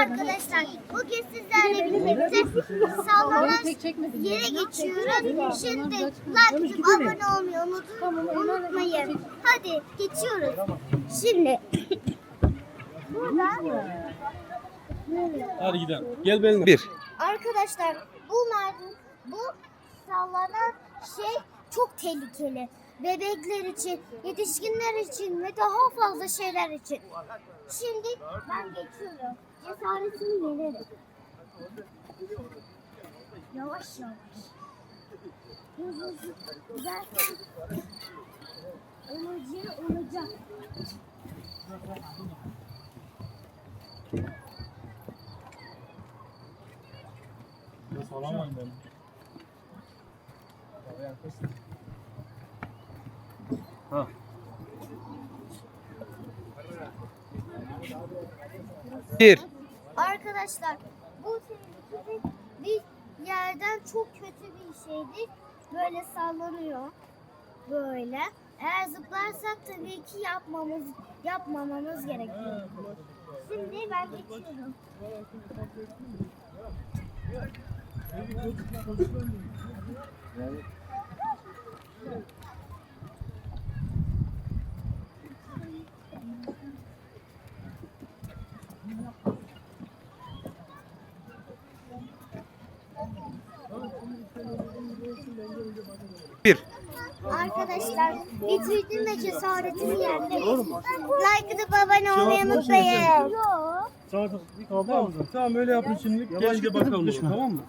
arkadaşlar. Bugün sizlerle birlikte sallanan yere geçiyoruz. Şimdi like atıp abone olmayı unutun, unutmayın. Hadi geçiyoruz. Şimdi burada Hadi gidelim. Gel benimle. Bir. arkadaşlar bu merdiven bu sallanan şey çok tehlikeli. Bebekler için, yetişkinler için ve daha fazla şeyler için. Şimdi ben geçiyorum. Cesaretimi yenerim. Yavaş yavaş. Hızlı hızlı. Olacağı olacak. Ya salamayın beni. Bir. Arkadaşlar bu tehlikeli bir yerden çok kötü bir şeydir. Böyle sallanıyor. Böyle. Eğer zıplarsak tabii ki yapmamız yapmamamız gerekiyor. Şimdi ben geçiyorum. Bir. Arkadaşlar bitirdim ve cesaretimi yendim. Like atıp abone olmayı unutmayın. Tamam öyle yapın şimdilik. Gel de bakalım. Tamam mı?